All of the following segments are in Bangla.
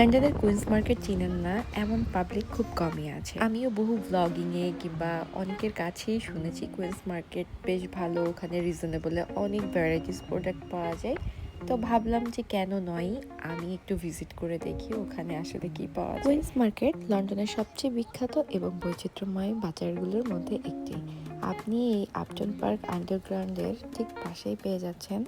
লন্ডনের কুইন্স মার্কেট চিনেন না, এমন পাবলিক খুব কমই আছে। আমিও বহু ব্লগিংয়ে কিংবা অনেকের কাছেই শুনেছি কুইন্স মার্কেট বেশ ভালো, ওখানে রিজনেবলে অনেক ভ্যারাইটিস প্রোডাক্ট পাওয়া যায়। তো ভাবলাম যে কেন নয়, আমি একটু ভিজিট করে দেখি ওখানে আসলে কি পাওয়া যায়। কুইন্স মার্কেট লন্ডনের সবচেয়ে বিখ্যাত এবং বৈচিত্র্যময় বাজারগুলোর মধ্যে একটি। আপনি এই আপটন পার্ক আন্ডারগ্রাউন্ডের ঠিক পাশেই পেয়ে যাচ্ছেন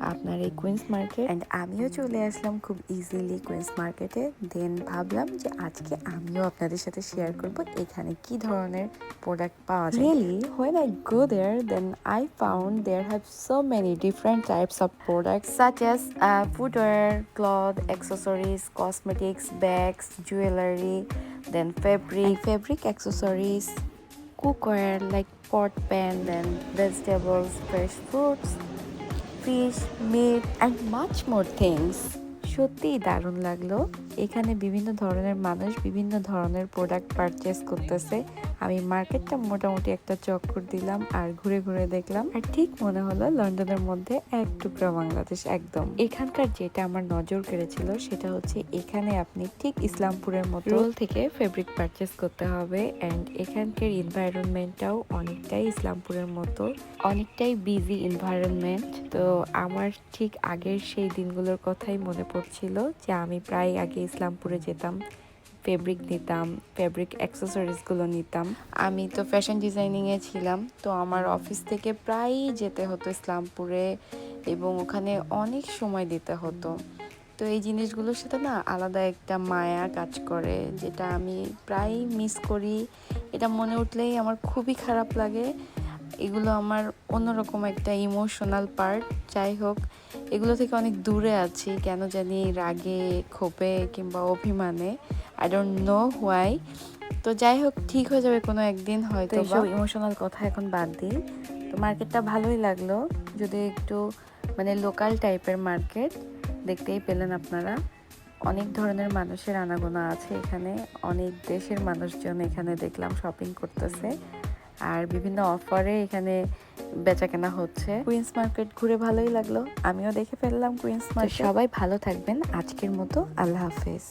আপনার এই কুইন্স মার্কেট অ্যান্ড আমিও চলে আসলাম খুব ইজিলি কুইন্স মার্কেটে দেন ভাবলাম যে আজকে আমিও আপনাদের সাথে শেয়ার করব এখানে কি ধরনের প্রোডাক্ট পাওয়া যায়। Really when I go there then I found there have so many different types of product such as footwear cloth accessories cosmetics bags jewellery then fabric fabric accessories cooker like pot pan, then vegetables, fresh fruits, fish, meat and much more things. সত্যিই দারুণ লাগল। এখানে বিভিন্ন ধরনের মানুষ বিভিন্ন ধরনের প্রোডাক্ট পারচেস করতেছে। আমি মার্কেটটা মোটামুটি একটা চক্কর দিলাম আর ঘুরে ঘুরে দেখলাম। আর ঠিক মনে হলো লন্ডনের মধ্যে এক টুকরা বাংলাদেশ একদম। এখানকার যেটা আমার নজর কেড়েছিল সেটা হচ্ছে এখানে আপনি ঠিক ইসলামপুরের মতো রোল থেকে ফেব্রিক পারচেস করতে হবে অ্যান্ড এখানকার এনভায়রনমেন্টটাও অনেকটাই ইসলামপুরের মতো। অনেকটাই বিজি এনভায়রনমেন্ট তো আমার ঠিক আগের সেই দিনগুলোর কথাই মনে পড়ছিল যে আমি প্রায় আগে ইসলামপুরে যেতাম ফেব্রিক নিতাম ফেব্রিক অ্যাক্সেসরিজগুলো নিতাম। আমি তো ফ্যাশন ডিজাইনিংয়ে ছিলাম, তো আমার অফিস থেকে প্রায়ই যেতে হতো ইসলামপুরে এবং ওখানে অনেক সময় দিতে হতো। তো এই জিনিসগুলোর সাথে না আলাদা একটা মায়া কাজ করে, যেটা আমি প্রায়ই মিস করি। এটা মনে উঠলেই আমার খুবই খারাপ লাগে। এগুলো আমার অন্যরকম একটা ইমোশনাল পার্ট যাই হোক এগুলো থেকে অনেক দূরে আছি কেন জানি রাগে ক্ষোভে কিংবা অভিমানে আই ডোন্ট নো হোয়াই তো যাই হোক ঠিক হয়ে যাবে কোনো একদিন হয়তো এইসব ইমোশনাল কথা এখন বাদ দিই। তো মার্কেটটা ভালোই লাগল যদি একটু মানে লোকাল টাইপের মার্কেট দেখতেই পেলেন আপনারা। অনেক ধরনের মানুষের আনাগোনা আছে এখানে অনেক দেশের মানুষজন এখানে দেখলাম শপিং করতেছে। আর বিভিন্ন অফারে এখানে বেচা কেনা হচ্ছে। কুইন্স মার্কেট ঘুরে ভালোই লাগল। আমিও দেখে ফেললাম কুইন্স মার্কেট সবাই ভালো থাকবেন। আজকের মতো আল্লাহ হাফেজ।